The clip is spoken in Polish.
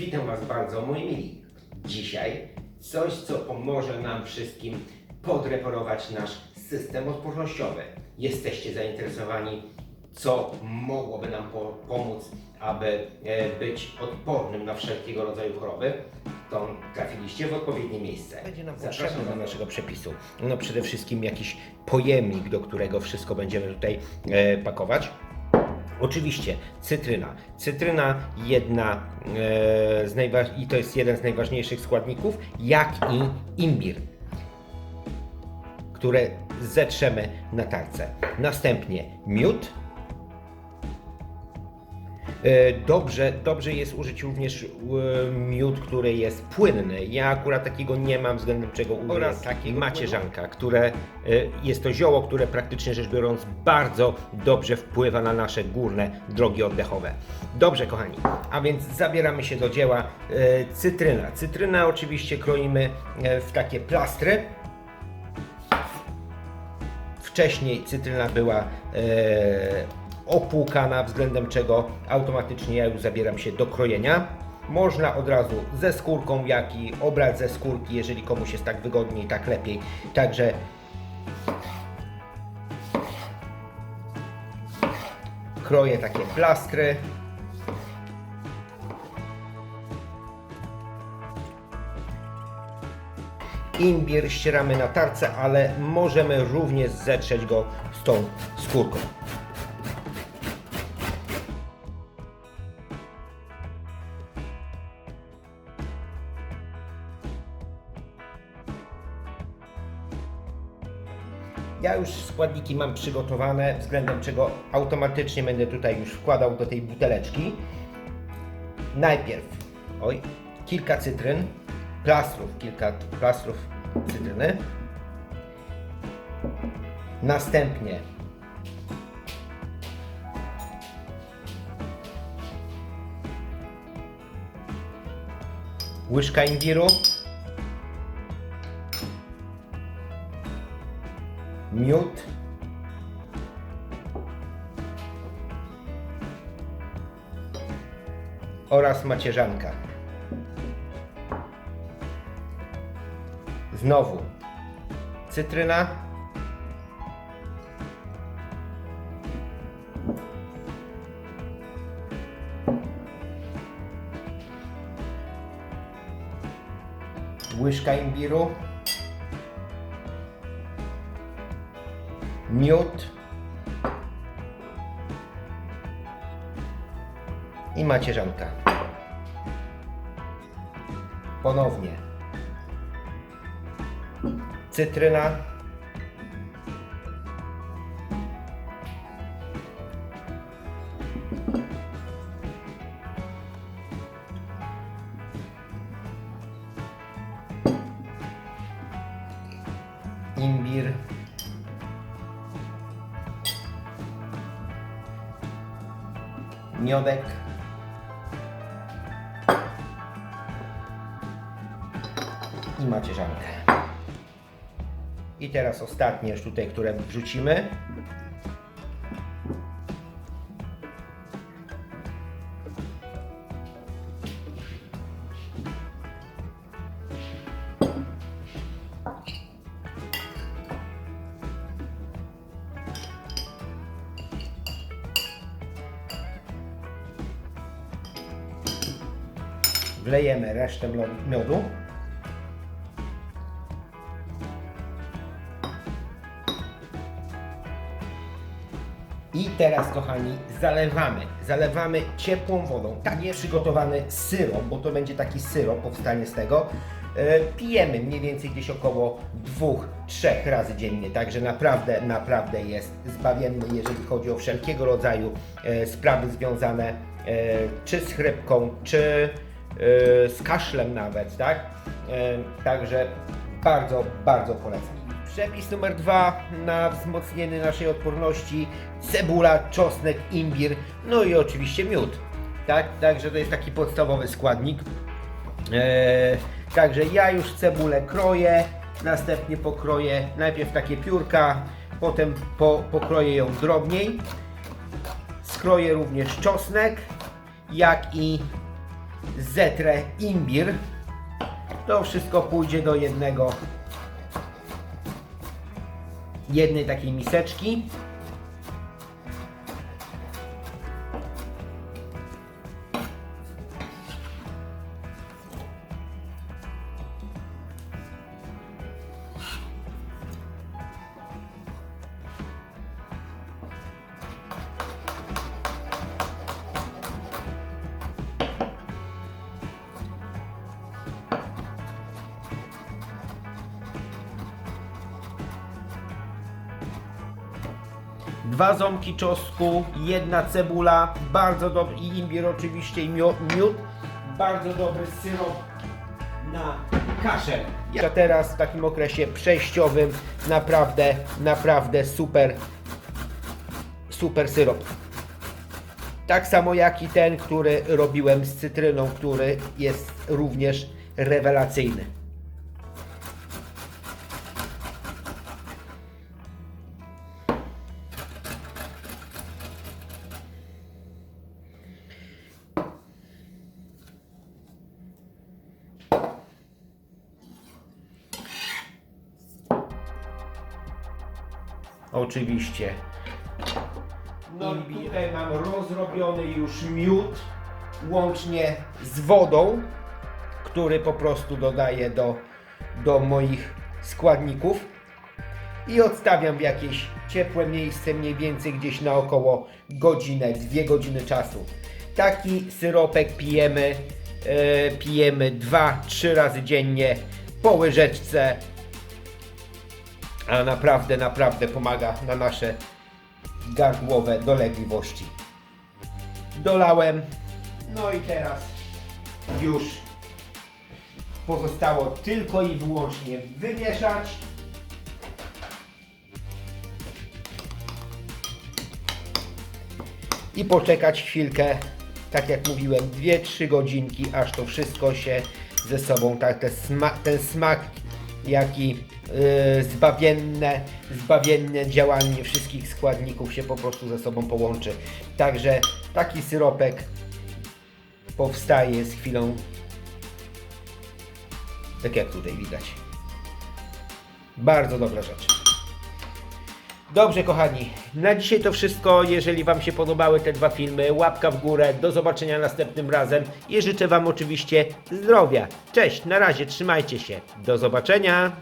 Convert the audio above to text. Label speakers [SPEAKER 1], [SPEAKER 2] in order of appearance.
[SPEAKER 1] Witam Was bardzo, moi mili. Dzisiaj coś, co pomoże nam wszystkim podreperować nasz system odpornościowy. Jesteście zainteresowani, co mogłoby nam po pomóc, aby e, być odpornym na wszelkiego rodzaju choroby? To trafiliście w odpowiednie miejsce. Będzie nam potrzebne do naszego przepisu. No przede wszystkim jakiś pojemnik, do którego wszystko będziemy tutaj e, pakować. Oczywiście cytryna. Cytryna jedna e, z najwa- i to jest jeden z najważniejszych składników, jak i imbir, które zetrzemy na tarce. Następnie miód. E, Dobrze, dobrze jest użyć również e, miód, który jest płynny. Ja akurat takiego nie mam, względem czego użyję
[SPEAKER 2] Oraz
[SPEAKER 1] takiego macierzanka, które e, jest to zioło, które praktycznie rzecz biorąc bardzo dobrze wpływa na nasze górne drogi oddechowe. Dobrze, kochani, a więc zabieramy się do dzieła. Cytryna. Cytrynę oczywiście kroimy w takie plastry. Wcześniej cytryna była opłukana, względem czego automatycznie ja już zabieram się do krojenia. Można od razu ze skórką, jak i obrać ze skórki, jeżeli komuś jest tak wygodniej, tak lepiej. Także kroję takie plastry. Imbir ścieramy na tarce, ale możemy również zetrzeć go z tą skórką. Ja już składniki mam przygotowane, względem czego automatycznie będę tutaj już wkładał do tej buteleczki. Najpierw, oj, kilka cytryn, plastrów, kilka plastrów cytryny. Następnie łyżka imbiru. Miód. Oraz macierzanka. Znowu cytryna. Łyżka imbiru. Miód. I macierzanka. Ponownie cytryna, imbir, miodek, i macierzankę. I teraz ostatnie już tutaj, które wrzucimy. Wlejemy resztę miodu. I teraz, kochani, zalewamy. Zalewamy ciepłą wodą. Tak nie przygotowany syrop, bo to będzie taki syrop, powstanie z tego. E, pijemy mniej więcej gdzieś około dwóch, trzech razy dziennie. Także naprawdę, naprawdę jest zbawienny, jeżeli chodzi o wszelkiego rodzaju e, sprawy związane e, czy z chrypką, czy z kaszlem nawet, tak? E, także bardzo, bardzo polecam. Przepis numer dwa na wzmocnienie naszej odporności cebula, czosnek, imbir, no i oczywiście miód. Tak, także to jest taki podstawowy składnik. Eee, także ja już cebulę kroję, następnie pokroję najpierw takie piórka, potem po, pokroję ją drobniej. Skroję również czosnek, jak i zetrę imbir. To wszystko pójdzie do jednego jednej takiej miseczki. Dwa ząbki czosnku, jedna cebula, bardzo dobry i imbir oczywiście i mio- miód, bardzo dobry syrop na kaszel. Ja teraz w takim okresie przejściowym naprawdę, naprawdę super, super syrop. Tak samo jak i ten, który robiłem z cytryną, który jest również rewelacyjny. Oczywiście. No i tutaj mam rozrobiony już miód, łącznie z wodą, który po prostu dodaję do, do moich składników i odstawiam w jakieś ciepłe miejsce, mniej więcej gdzieś na około godzinę, dwie godziny czasu. Taki syropek pijemy, e, pijemy 2-3 razy dziennie po łyżeczce, a naprawdę, naprawdę pomaga na nasze gardłowe dolegliwości. Dolałem, no i teraz już pozostało tylko i wyłącznie wymieszać. I poczekać chwilkę, tak jak mówiłem, 2-3 godzinki, aż to wszystko się ze sobą, tak, ten smak, jak i yy, zbawienne, zbawienne działanie wszystkich składników się po prostu ze sobą połączy. Także taki syropek powstaje z chwilą, tak jak tutaj widać. Bardzo dobra rzecz. Dobrze, kochani, na dzisiaj to wszystko. Jeżeli Wam się podobały te dwa filmy, łapka w górę. Do zobaczenia następnym razem i życzę Wam oczywiście zdrowia. Cześć, na razie, trzymajcie się. Do zobaczenia.